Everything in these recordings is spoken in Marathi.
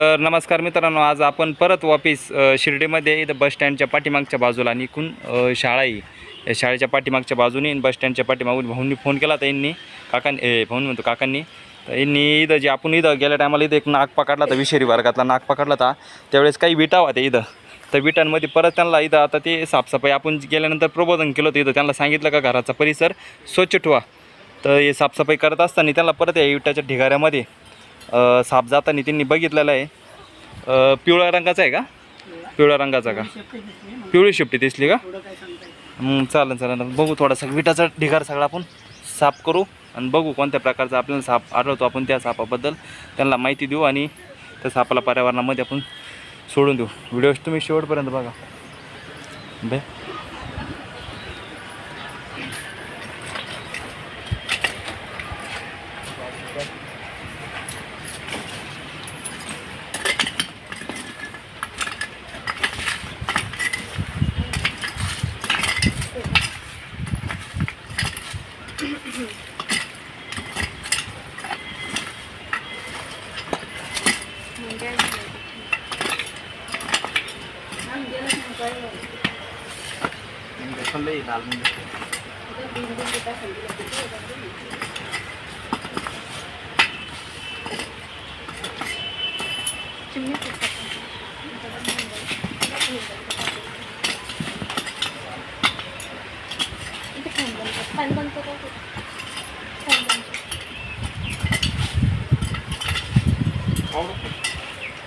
तर नमस्कार मित्रांनो आज आपण परत वापिस शिर्डीमध्ये इथं बस स्टँडच्या पाठीमागच्या बाजूला आणि इकून शाळा आहे या शाळेच्या पाठीमागच्या बाजूने बस स्टँडच्या पाठीमागून भाऊंनी फोन केला तर यांनी काकांनी ए भाऊन म्हणतो काकांनी तर यांनी इथं जे आपण इथं गेल्या टायमाला इथं एक नाग पकडला तर विषारी वर्गातला नाग पकडला होता त्यावेळेस काही विटा होत्या इथं. तर विटांमध्ये परत त्यांना इथं आता ते साफसफाई आपण गेल्यानंतर प्रबोधन केलं होतं इथं त्यांना सांगितलं का घराचा परिसर स्वच्छ ठेवा. तर हे साफसफाई करत असताना त्यांना परत या विटाच्या ढिगाऱ्यामध्ये साप जाताना त्यांनी बघितलेला आहे. पिवळ्या रंगाचा आहे का? पिवळ्या रंगाचा का? पिवळी शिफ्टी दिसली का? चालेल चालेल. बघू थोडासा विटाचा ढिगार सगळा आपण साफ करू आणि बघू कोणत्या प्रकारचा आपल्याला साप आढळतो आपण त्या सापाबद्दल. त्यांना माहिती देऊ आणि त्या सापाला पर्यावरणामध्ये आपण सोडून देऊ. व्हिडिओ तुम्ही शेवटपर्यंत बघा. बे. फॅन बंद करा फॅन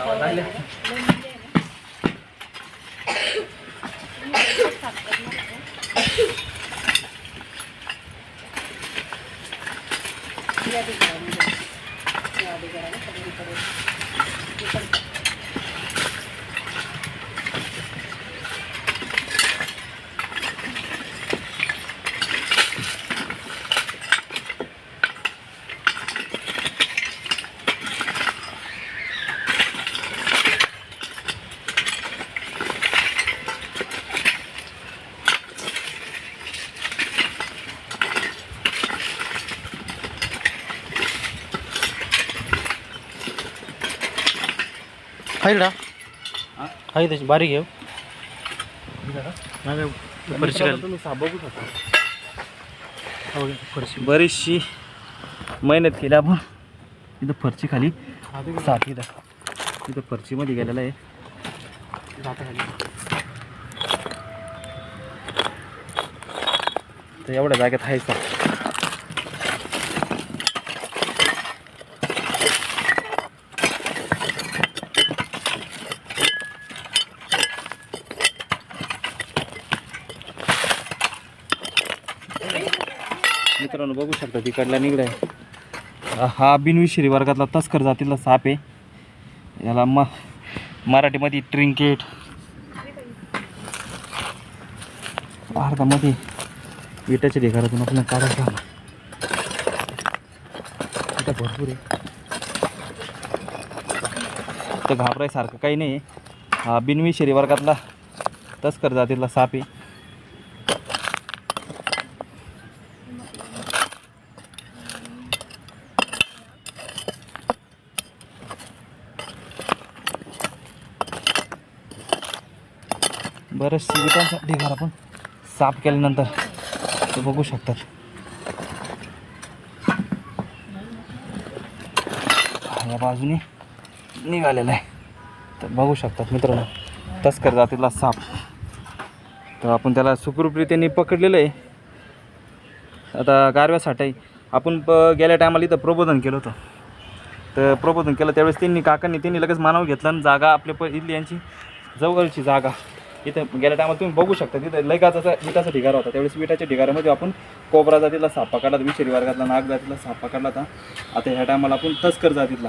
का. या ठिकाणी. या ठिकाणी का आहे त्याची बारीक घेऊ फरशी खाली. बघू शकता. हो, फरशी. बरीचशी मेहनत केली आपण. इथं फरची खाली साप इथं. इथं फरचीमध्ये गेलेलं आहे. जाता खाली. तर एवढ्या जागेत आहे मित्रांनो बघू शकता तिकडला निगड आहे हा बिनविषारी वर्गातला तस्कर जातीला साप आहे. याला म मराठीमध्ये ट्रिंकेट भारतामध्ये विटाच्या ढेगारातून आपण काढायचा इथं भरपूर आहे. तर घाबरायसारखं काही नाही. हा बिनविषारी वर्गातला तस्कर जातीतला साप आहे. बरेचसे विटांचा ढिगार आपण साफ केल्यानंतर ते बघू शकतात. या बाजूने निघालेला आहे. तर बघू शकतात मित्रांनो तस्कर जातीला साप. तर आपण त्याला सुखरूपरीत्याने पकडलेलं आहे. आता गारव्या साठाई आपण प गेल्या टायमाला इथं प्रबोधन केलं होतं. तर प्रबोधन केलं त्यावेळेस त्यांनी काकांनी त्यांनी लगेच मानव घेतलं आणि जागा आपल्या प इथली यांची जवळची जागा. इथं गेल्या टायमाला तुम्ही बघू शकता तिथं लय विटाचा ढिगारा होता. त्यावेळेस विटाच्या ढिगाऱ्यामध्ये आपण कोबरा जातीला सापा काढला विशेरी वर्गातला नाग जातीला सापा काढला होता. आता ह्या टायमाला आपण तस्कर जातीतला.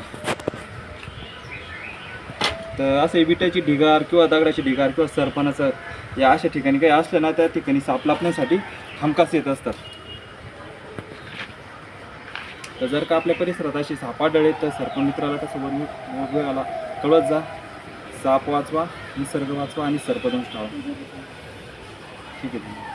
तर असे विटाची ढिगार किंवा दगडाची ढिगार किंवा सरपणाचं या अशा ठिकाणी काही असलं ना त्या ठिकाणी साप लापण्यासाठी हमखास येत असतात. तर जर का आपल्या परिसरात अशी साप आढळले तर सर्पमित्राला मित्राला सोबत आला कळत जा. साप वाचवा निसर्ग वाचवा आणि सर्पदंश टाळा. ठीक आहे.